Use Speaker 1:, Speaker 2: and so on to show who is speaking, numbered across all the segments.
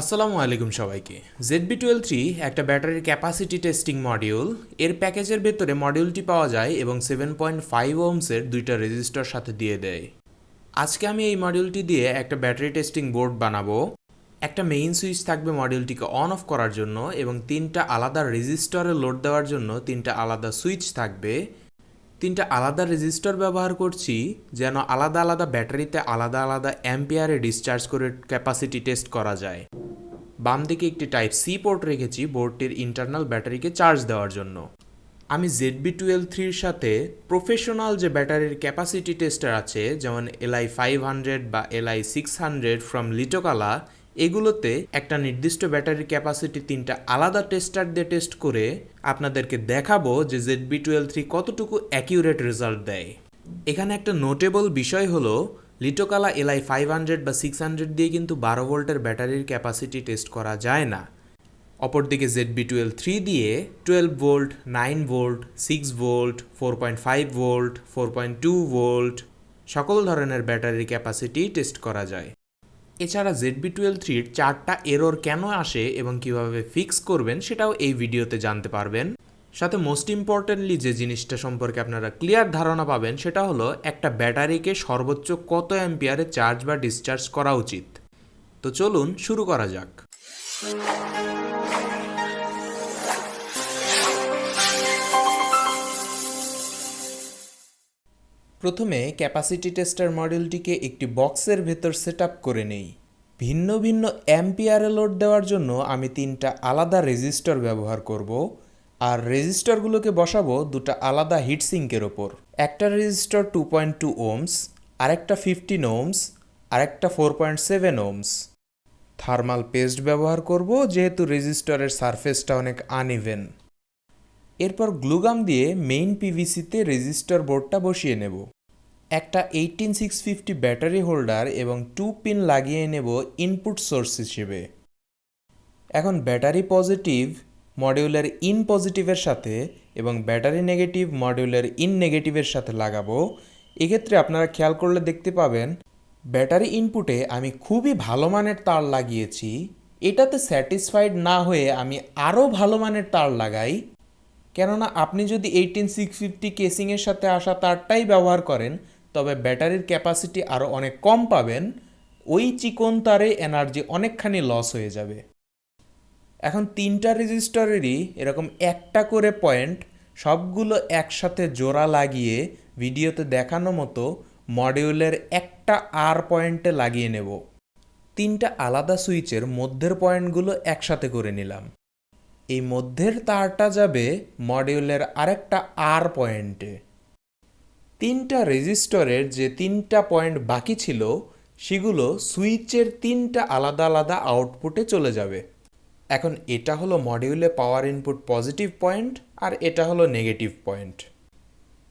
Speaker 1: আসসালামু আলাইকুম সবাইকে। জেডবি টুয়েলভ থ্রি একটা ব্যাটারির ক্যাপাসিটি টেস্টিং মডিউল এর প্যাকেজের ভেতরে মডিউলটি পাওয়া যায় এবং সেভেন পয়েন্ট ফাইভ ওমসের দুইটা রেজিস্টার সাথে দিয়ে দেয়। আজকে আমি এই মডিউলটি দিয়ে একটা ব্যাটারি টেস্টিং বোর্ড বানাবো। একটা মেইন সুইচ থাকবে মডিউলটিকে অন অফ করার জন্য এবং তিনটা আলাদা রেজিস্টারে লোড দেওয়ার জন্য তিনটা আলাদা সুইচ থাকবে। তিনটা আলাদা রেজিস্টার ব্যবহার করছি, যেন আলাদা আলাদা ব্যাটারিতে আলাদা আলাদা অ্যাম্পিয়ারে ডিসচার্জ করে ক্যাপাসিটি টেস্ট করা যায়। বাম দিকে একটি টাইপ সি পোর্ট রেখেছি বোর্ডটির ইন্টারনাল ব্যাটারিকে চার্জ দেওয়ার জন্য। আমি জেডবি টুয়েলভ থ্রির সাথে প্রফেশনাল যে ব্যাটারির ক্যাপাসিটি টেস্টার আছে, যেমন এলআই ফাইভ হান্ড্রেড বা LI six hundred from LiitoKala এগুলোতে একটা নির্দিষ্ট ব্যাটারির ক্যাপাসিটি তিনটা আলাদা টেস্টার দিয়ে টেস্ট করে আপনাদেরকে দেখাবো যে জেডবি টুয়েলভ থ্রি কতটুকু অ্যাকিউরেট রেজাল্ট দেয়। এখানে একটা নোটেবল বিষয় হলো লিটোকালা এলআই ফাইভ হান্ড্রেড বা সিক্স হান্ড্রেড দিয়ে কিন্তু বারো ভোল্টের ব্যাটারির ক্যাপাসিটি টেস্ট করা যায় না। অপরদিকে জেড বি টুয়েলভ থ্রি দিয়ে twelve volt nine volt six volt four point five volt four point two volt, সকল ধরনের ব্যাটারির ক্যাপাসিটি টেস্ট করা যায়। এছাড়া জেডবি টুয়েলভ থ্রির চারটা এরর কেন আসে এবং কীভাবে ফিক্স করবেন সেটাও এই ভিডিওতে জানতে পারবেন। সাথে মোস্ট ইম্পর্টেন্টলি যে জিনিসটা সম্পর্কে আপনারা ক্লিয়ার ধারণা পাবেন সেটা হলো একটা ব্যাটারিকে সর্বোচ্চ কত অ্যাম্পিয়ারে চার্জ বা ডিসচার্জ করা উচিত। তো চলুন শুরু করা যাক। প্রথমে ক্যাপাসিটি টেস্টার মডেলটিকে একটি বক্সের ভেতর সেট করে নেই। ভিন্ন ভিন্ন অ্যাম্পিয়ারে লোড দেওয়ার জন্য আমি তিনটা আলাদা রেজিস্টর ব্যবহার করব আর রেজিস্টরগুলোকে বসাবো দুটো আলাদা হিটসিঙ্কের ওপর। একটা resistor two point two ohms আরেকটা ফিফটিন ওমস আরেকটা four point seven ohms thermal paste ব্যবহার করব, যেহেতু রেজিস্টরের সারফেসটা অনেক আনইভেন এরপর গ্লুগাম দিয়ে মেইন পিভিসিতে রেজিস্টার বোর্ডটা বসিয়ে নেব। একটা eighteen six fifty battery holder এবং টু পিন লাগিয়ে নেব ইনপুট সোর্স হিসেবে। এখন ব্যাটারি পজিটিভ মডিউলের ইন পজিটিভের সাথে এবং ব্যাটারি নেগেটিভ মডিউলের ইন নেগেটিভের সাথে লাগাবো। এক্ষেত্রে আপনারা খেয়াল করলে দেখতে পাবেন, ব্যাটারি ইনপুটে আমি খুবই ভালো মানের তার লাগিয়েছি। এটাতে স্যাটিসফাইড না হয়ে আমি আরও ভালো মানের তার লাগাই। কেননা আপনি যদি এইটিন সিক্স ফিফটি কেসিংয়ের সাথে আসা তারটাই ব্যবহার করেন, তবে ব্যাটারির ক্যাপাসিটি আরও অনেক কম পাবেন, ওই চিকন তারে এনার্জি অনেকখানি লস হয়ে যাবে। এখন তিনটা রেজিস্টারেরই এরকম একটা করে পয়েন্ট সবগুলো একসাথে জোড়া লাগিয়ে ভিডিওতে দেখানো মতো মডিউলের একটা আর পয়েন্টে লাগিয়ে নেব। তিনটা আলাদা সুইচের মধ্যের পয়েন্টগুলো একসাথে করে নিলাম। এই মধ্যের তারটা যাবে মডিউলের আরেকটা আর পয়েন্টে। তিনটা রেজিস্টরের যে তিনটা পয়েন্ট বাকি ছিল, সেগুলো সুইচের তিনটা আলাদা আলাদা আউটপুটে চলে যাবে। এখন এটা হলো মডিউলে পাওয়ার ইনপুট পজিটিভ পয়েন্ট আর এটা হলো negative point.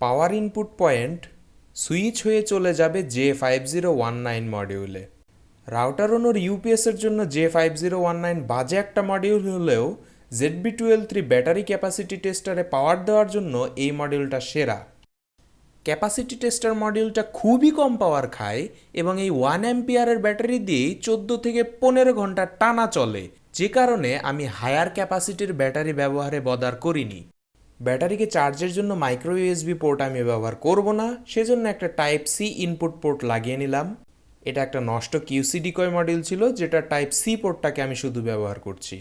Speaker 1: Power input point switch হয়ে চলে যাবে J five zero one nine মডিউলে। রাউটার অনুর ইউপিএসের জন্য J five zero one nine বাজে একটা মডিউল হলেও ZB twelve three battery capacity টেস্টারে power দেওয়ার জন্য এই মডিউলটা সেরা। ক্যাপাসিটি টেস্টার মডিউলটা খুবই কম পাওয়ার খায় এবং এই ওয়ান অ্যাম্পিয়ারের ব্যাটারি দিয়েই চোদ্দ থেকে পনেরো ঘণ্টা টানা চলে। যে কারণে আমি হায়ার ক্যাপাসিটির ব্যাটারি ব্যবহারে বদার করিনি। ব্যাটারিকে চার্জের জন্য মাইক্রো ইউএসবি পোর্ট আমি ব্যবহার করব না, সেজন্য একটা টাইপ সি ইনপুট পোর্ট লাগিয়ে নিলাম। এটা একটা নষ্ট কিউসি ডিকয় মডেল ছিল, যেটা টাইপ সি পোর্টটাকে আমি শুধু ব্যবহার করছি।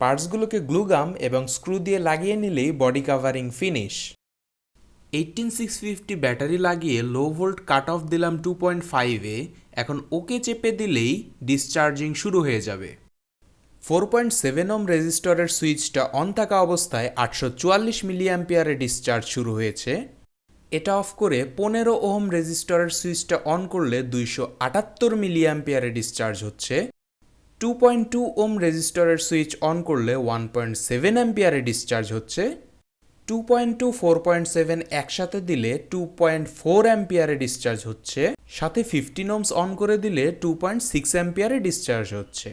Speaker 1: পার্টসগুলোকে গ্লুগাম এবং স্ক্রু দিয়ে লাগিয়ে নিলেই body covering finish. Eighteen six fifty battery লাগিয়ে লো ভোল্ট কাট অফ দিলাম টু পয়েন্ট ফাইভে এখন ওকে চেপে দিলেই ডিসচার্জিং শুরু হয়ে যাবে। ফোর পয়েন্ট সেভেন ওম রেজিস্টরের সুইচটা অন থাকা অবস্থায় আটশো চুয়াল্লিশ মিলি অ্যাম্পিয়ারে ডিসচার্জ শুরু হয়েছে। এটা অফ করে পনেরো ওহম রেজিস্টরের সুইচটা অন করলে দুইশো আটাত্তর মিলি অ্যাম্পিয়ারে ডিসচার্জ হচ্ছে। টু পয়েন্ট টু ওম রেজিস্টরের সুইচ অন করলে ওয়ান পয়েন্ট সেভেন অ্যাম্পিয়ারে ডিসচার্জ হচ্ছে। Two point two four point seven একসাথে দিলে টু পয়েন্ট ফোর অ্যাম্পিয়ারে ডিসচার্জ হচ্ছে। সাথে ফিফটিন ওমস অন করে দিলে টু পয়েন্ট সিক্স অ্যাম্পিয়ারে ডিসচার্জ হচ্ছে।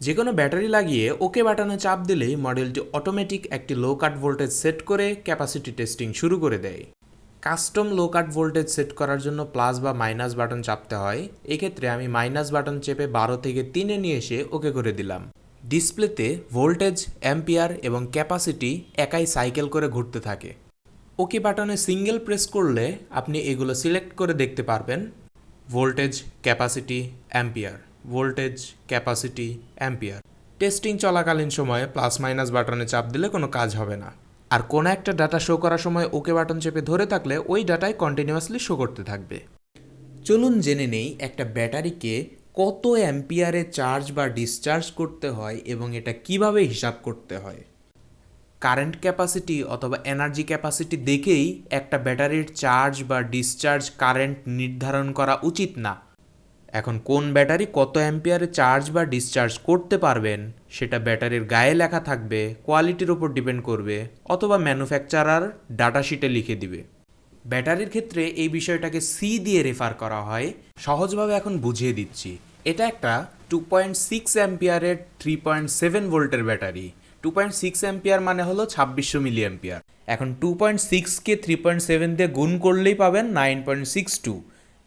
Speaker 1: যে কোনো ব্যাটারি লাগিয়ে ওকে বাটনে চাপ দিলেই মডেলটি অটোমেটিক একটি লো কাট ভোল্টেজ সেট করে ক্যাপাসিটি টেস্টিং শুরু করে দেয়। Custom low cut voltage set করার জন্য প্লাস বা মাইনাস বাটন চাপতে হয়। এক্ষেত্রে আমি মাইনাস বাটন চেপে বারো থেকে তিনে নিয়ে এসে ওকে করে দিলাম। ডিসপ্লেতে ভোল্টেজ অ্যাম্পিয়ার এবং ক্যাপাসিটি একাই সাইকেল করে ঘুরতে থাকে। ওকে বাটনে সিঙ্গেল প্রেস করলে আপনি এগুলো সিলেক্ট করে দেখতে পারবেন। Voltage capacity ampere voltage capacity ampere testing চলাকালীন সময়ে প্লাস মাইনাস বাটনে চাপ দিলে কোনো কাজ হবে না। আর কোনো একটা ডাটা শো করার সময় ওকে বাটন চেপে ধরে থাকলে ওই ডাটায় কন্টিনিউয়াসলি শো করতে থাকবে। চলুন জেনে নেই একটা ব্যাটারিকে কত অ্যাম্পিয়ারে চার্জ বা ডিসচার্জ করতে হয় এবং এটা কীভাবে হিসাব করতে হয়। কারেন্ট ক্যাপাসিটি অথবা এনার্জি ক্যাপাসিটি দেখেই একটা ব্যাটারির চার্জ বা ডিসচার্জ কারেন্ট নির্ধারণ করা উচিত না। এখন কোন ব্যাটারি কত অ্যাম্পিয়ারে চার্জ বা ডিসচার্জ করতে পারবেন, সেটা ব্যাটারির গায়ে লেখা থাকবে, কোয়ালিটির ওপর ডিপেন্ড করবে, অথবা ম্যানুফ্যাকচারার ডাটা শিটে লিখে দিবে। ব্যাটারির ক্ষেত্রে এই বিষয়টাকে সি দিয়ে রেফার করা হয়। সহজভাবে এখন বুঝিয়ে দিচ্ছি। এটা একটা টু পয়েন্ট সিক্স অ্যাম্পিয়ারের থ্রি পয়েন্ট সেভেন ভোল্টের battery. Two point six ampere মানে হলো ছাব্বিশশো মিলি অ্যাম্পিয়ার এখন টু পয়েন্ট সিক্সকে থ্রি পয়েন্ট সেভেন দিয়ে গুণ করলেই পাবেন নাইন পয়েন্ট সিক্স টু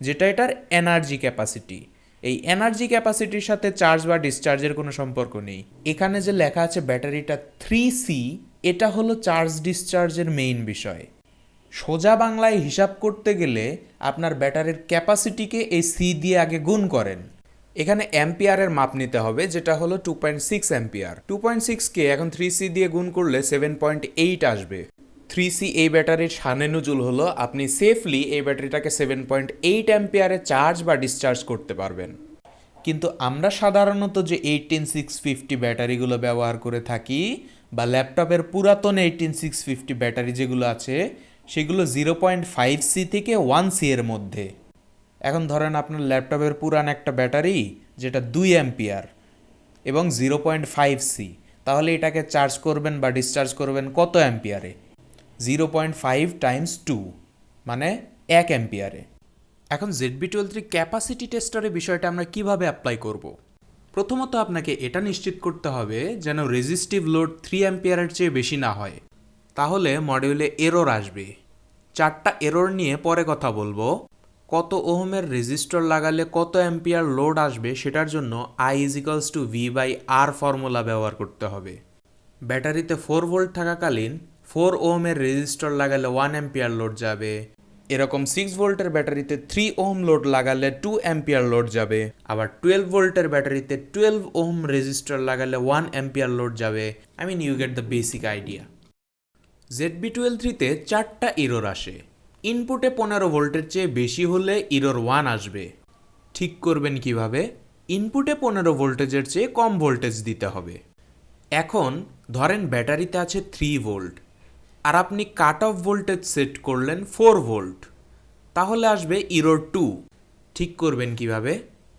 Speaker 1: যেটা এটার এনার্জি ক্যাপাসিটি। এই এনার্জি ক্যাপাসিটির সাথে চার্জ বা ডিসচার্জের কোনো সম্পর্ক নেই। এখানে যে লেখা আছে ব্যাটারিটা থ্রি সি, এটা হলো চার্জ ডিসচার্জের মেইন বিষয়। সোজা বাংলায় হিসাব করতে গেলে আপনার ব্যাটারির ক্যাপাসিটিকে এই সি দিয়ে আগে গুণ করেন। এখানে অ্যাম্পিয়ারের মাপ নিতে হবে, যেটা হলো two point six ampere. Two point সিক্সকে এখন থ্রি সি দিয়ে গুণ করলে সেভেন পয়েন্ট এইট আসবে। থ্রি সি এই ব্যাটারির সানে নজুল হলো, আপনি সেফলি এই ব্যাটারিটাকে সেভেন পয়েন্ট এইট অ্যাম্পিয়ারে চার্জ বা ডিসচার্জ করতে পারবেন। কিন্তু আমরা সাধারণত যে এইটিন সিক্স ফিফটি ব্যাটারিগুলো ব্যবহার করে থাকি বা ল্যাপটপের পুরাতন এইটিন সিক্স ফিফটি ব্যাটারি যেগুলো আছে, সেগুলো জিরো পয়েন্ট ফাইভ সি থেকে ওয়ান সি এর মধ্যে। এখন ধরেন আপনার ল্যাপটপের পুরান একটা ব্যাটারি, যেটা দুই অ্যাম্পিয়ার এবং জিরো পয়েন্ট ফাইভ সি তাহলে এটাকে চার্জ করবেন বা ডিসচার্জ করবেন কত অ্যাম্পিয়ারে zero point five times two মানে এক অ্যাম্পিয়ারে। এখন জেডবি টুয়েলভ থ্রি ক্যাপাসিটি টেস্টারের বিষয়টা আমরা কীভাবে অ্যাপ্লাই করব? প্রথমত আপনাকে এটা নিশ্চিত করতে হবে যেন রেজিস্টিভ লোড থ্রি অ্যাম্পিয়ারের চেয়ে বেশি না হয়। তাহলে মডিউলে এরর আসবে। চারটা এরর নিয়ে পরে কথা বলব। কত ওহমের রেজিস্টর লাগালে কত অ্যাম্পিয়ার লোড আসবে সেটার জন্য I equals to V by R formula ব্যবহার করতে হবে। ব্যাটারিতে ফোর ভোল্ট থাকাকালীন ফোর ওহমের রেজিস্টর লাগালে ওয়ান অ্যাম্পিয়ার লোড যাবে। এরকম সিক্স ভোল্টের ব্যাটারিতে থ্রি ওহম লোড লাগালে টু অ্যাম্পিয়ার লোড যাবে। আবার টুয়েলভ ভোল্টের ব্যাটারিতে টুয়েলভ ওহম রেজিস্টর লাগালে ওয়ান অ্যাম্পিয়ার লোড যাবে। I mean you get the basic idea Z B twelve থ্রিতে চারটা ইরোর আসে। ইনপুটে পনেরো ভোল্টের চেয়ে বেশি হলে ইরোর ওয়ান আসবে। ঠিক করবেন কীভাবে? ইনপুটে পনেরো ভোল্টেজের চেয়ে কম ভোল্টেজ দিতে হবে। এখন ধরেন ব্যাটারিতে আছে থ্রি ভোল্ট আর আপনি কাট অফ ভোল্টেজ সেট করলেন ফোর ভোল্ট। তাহলে আসবে ইরোর টু ঠিক করবেন কীভাবে?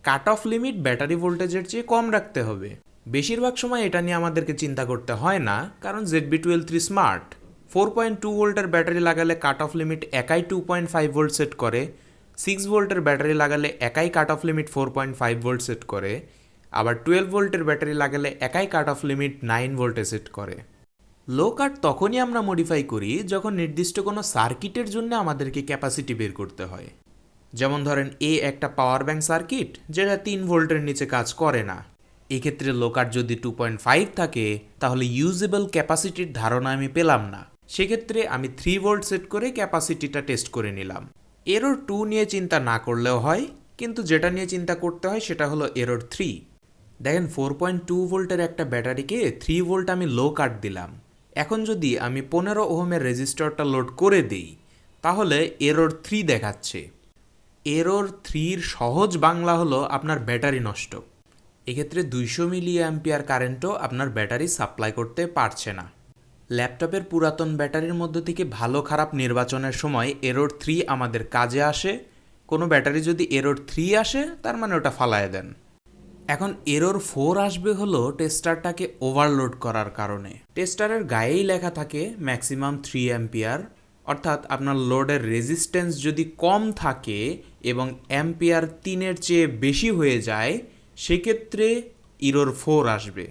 Speaker 1: কাট অফ লিমিট ব্যাটারি ভোল্টেজের চেয়ে কম রাখতে হবে। বেশিরভাগ সময় এটা নিয়ে আমাদেরকে চিন্তা করতে হয় না, কারণ Z B twelve three smart four point two ভোল্টের ব্যাটারি লাগালে কাট অফ লিমিট একাই two point five volt set করে সিক্স ভোল্টের ব্যাটারি লাগালে একাই cut off limit four point five volt set করে, আবার টুয়েলভ ভোল্টের ব্যাটারি লাগালে একাই কাট অফ লিমিট নাইন ভোল্টে সেট করে। লো কাট তখনই আমরা মডিফাই করি যখন নির্দিষ্ট কোনো সার্কিটের জন্য আমাদেরকে ক্যাপাসিটি বের করতে হয়। যেমন ধরেন এ একটা পাওয়ার ব্যাংক সার্কিট যেটা তিন ভোল্টের নিচে কাজ করে না। এক্ষেত্রে লো কাট যদি টু পয়েন্ট ফাইভ থাকে, তাহলে ইউজেবল ক্যাপাসিটির ধারণা আমি পেলাম না। সেক্ষেত্রে আমি থ্রি ভোল্ট সেট করে ক্যাপাসিটিটা টেস্ট করে নিলাম। এরর টু নিয়ে চিন্তা না করলেও হয়, কিন্তু যেটা নিয়ে চিন্তা করতে হয় সেটা হলো এরর থ্রি দেখেন ফোর পয়েন্ট টু ভোল্টের একটা ব্যাটারিকে থ্রি ভোল্ট আমি লো কাট দিলাম। এখন যদি আমি পনেরো ওহমের রেজিস্টারটা লোড করে দিই, তাহলে এরর থ্রি দেখাচ্ছে। এরর থ্রির সহজ বাংলা হলো আপনার ব্যাটারি নষ্ট। এক্ষেত্রে দুইশো মিলি অ্যাম্পিয়ার কারেন্টও আপনার ব্যাটারি সাপ্লাই করতে পারছে না। ল্যাপটপের পুরাতন ব্যাটারির মধ্যে থেকে ভালো খারাপ নির্বাচনের সময় এরর থ্রি আমাদের কাজে আসে। কোনো ব্যাটারি যদি এরর থ্রি আসে, তার মানে ওটা ফালায় দেন। এখন এরর ফোর আসবে হলো টেস্টারটাকে ওভারলোড করার কারণে। টেস্টারের গায়েই লেখা থাকে ম্যাক্সিমাম থ্রি অ্যাম্পিয়ার অর্থাৎ আপনার লোডের রেজিস্ট্যান্স যদি কম থাকে এবং অ্যাম্পিয়ার তিনের চেয়ে বেশি হয়ে যায়, সেক্ষেত্রে ইরোর ফোর আসবে।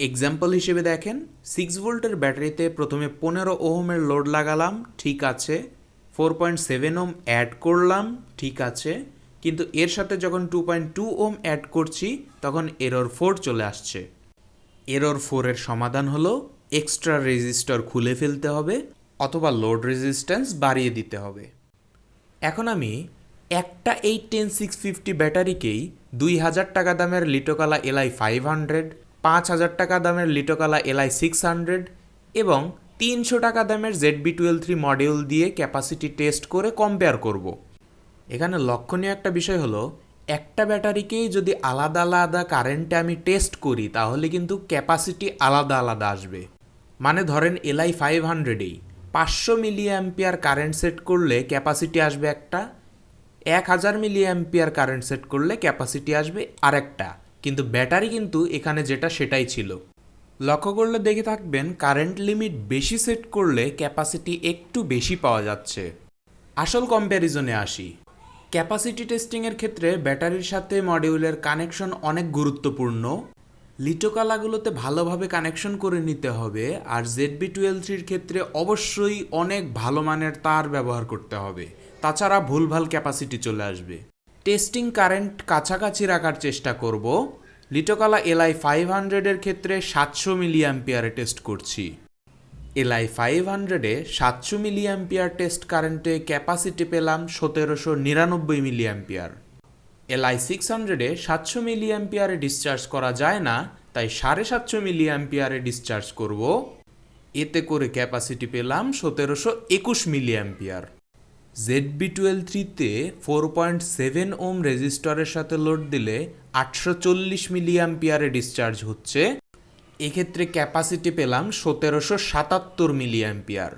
Speaker 1: এক্সাম্পল হিসেবে দেখেন সিক্স ভোল্টের ব্যাটারিতে প্রথমে পনেরো ওহমের লোড লাগালাম, ঠিক আছে। Four point seven ohm add করলাম, ঠিক আছে। কিন্তু এর সাথে যখন two point two ohm add করছি, তখন এরর ফোর চলে আসছে এরর ফোরের সমাধান হলো এক্সট্রা রেজিস্টর খুলে ফেলতে হবে অথবা লোড রেজিস্ট্যান্স বাড়িয়ে দিতে হবে এখন আমি একটা এইট টেন সিক্স ফিফটি ব্যাটারিকেই দুই হাজার টাকা দামের লিটোকালা এলআই ফাইভ হান্ড্রেড পাঁচ হাজার টাকা দামের লিটোকালা এলআই সিক্স হান্ড্রেড এবং তিনশো টাকা দামের Z B twelve three module দিয়ে ক্যাপাসিটি টেস্ট করে কম্পেয়ার করব। এখানে লক্ষণীয় একটা বিষয় হলো, একটা ব্যাটারিকেই যদি আলাদা আলাদা কারেন্টে আমি টেস্ট করি, তাহলে কিন্তু ক্যাপাসিটি আলাদা আলাদা আসবে। মানে ধরেন এলআই ফাইভ হান্ড্রেডেই পাঁচশো মিলি অ্যাম্পিয়ার কারেন্ট সেট করলে ক্যাপাসিটি আসবে একটা, এক হাজার মিলি অ্যাম্পিয়ার কারেন্ট সেট করলে ক্যাপাসিটি আসবে আরেকটা। কিন্তু ব্যাটারি কিন্তু এখানে যেটা সেটাই ছিল। লক্ষ্য করলে দেখে থাকবেন কারেন্ট লিমিট বেশি সেট করলে ক্যাপাসিটি একটু বেশি পাওয়া যাচ্ছে। আসল কম্প্যারিজনে আসি। ক্যাপাসিটি টেস্টিংয়ের ক্ষেত্রে ব্যাটারির সাথে মডিউলের কানেকশন অনেক গুরুত্বপূর্ণ। লিটোকালাগুলোতে ভালোভাবে কানেকশন করে নিতে হবে, আর জেড বি টুয়েলভ থ্রির ক্ষেত্রে অবশ্যই অনেক ভালো মানের তার ব্যবহার করতে হবে। তাছাড়া ভুলভাল ক্যাপাসিটি চলে আসবে। টেস্টিং কারেন্ট কাছাকাছি রাখার চেষ্টা করব। লিটোকালা এলআই ফাইভ হান্ড্রেডের ক্ষেত্রে সাতশো মিলি অ্যাম্পিয়ারে টেস্ট করছি। এলআই ফাইভ হান্ড্রেডে সাতশো মিলি অ্যাম্পিয়ার টেস্ট কারেন্টে ক্যাপাসিটি পেলাম সতেরোশো নিরানব্বই মিলি অ্যাম্পিয়ার এলআই সিক্স হান্ড্রেডে সাতশো মিলি অ্যাম্পিয়ারে ডিসচার্জ করা যায় না, তাই সাড়ে সাতশো মিলি অ্যাম্পিয়ারে ডিসচার্জ করব। এতে করে ক্যাপাসিটি পেলাম সতেরোশো একুশ milliampere Z B twelve থ্রিতে ফোর পয়েন্ট সেভেন ওম রেজিস্টরের সাথে লোড দিলে আটশো চল্লিশ মিলি অ্যাম্পিয়ারে ডিসচার্জ হচ্ছে। এক্ষেত্রে ক্যাপাসিটি পেলাম সতেরোশো সাতাত্তর মিলি অ্যাম্পিয়ার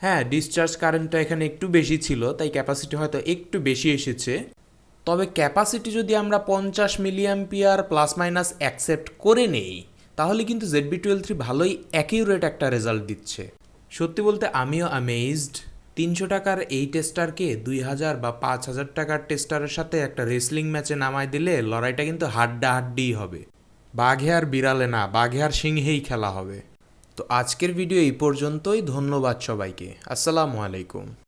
Speaker 1: হ্যাঁ ডিসচার্জ কারেন্টটা এখানে একটু বেশি ছিল, তাই ক্যাপাসিটি হয়তো একটু বেশি এসেছে। তবে ক্যাপাসিটি যদি আমরা পঞ্চাশ milliampere plus minus accept করে নেই, তাহলে কিন্তু জেডবি টুয়েলভ থ্রি ভালোই অ্যাকিউরেট একটা রেজাল্ট দিচ্ছে। সত্যি বলতে আমিও অ্যামেজড তিনশো টাকার এই টেস্টারকে দুই হাজার বা পাঁচ হাজার টাকার টেস্টারের সাথে একটা রেসলিং ম্যাচে নামায় দিলে লড়াইটা কিন্তু হাড্ডা হাড্ডিই হবে। বাঘে আর বিড়ালে না বাঘে আর সিংহেই খেলা হবে। তো আজকের ভিডিও এই পর্যন্তই, ধন্যবাদ সবাইকে। আসসালামু আলাইকুম।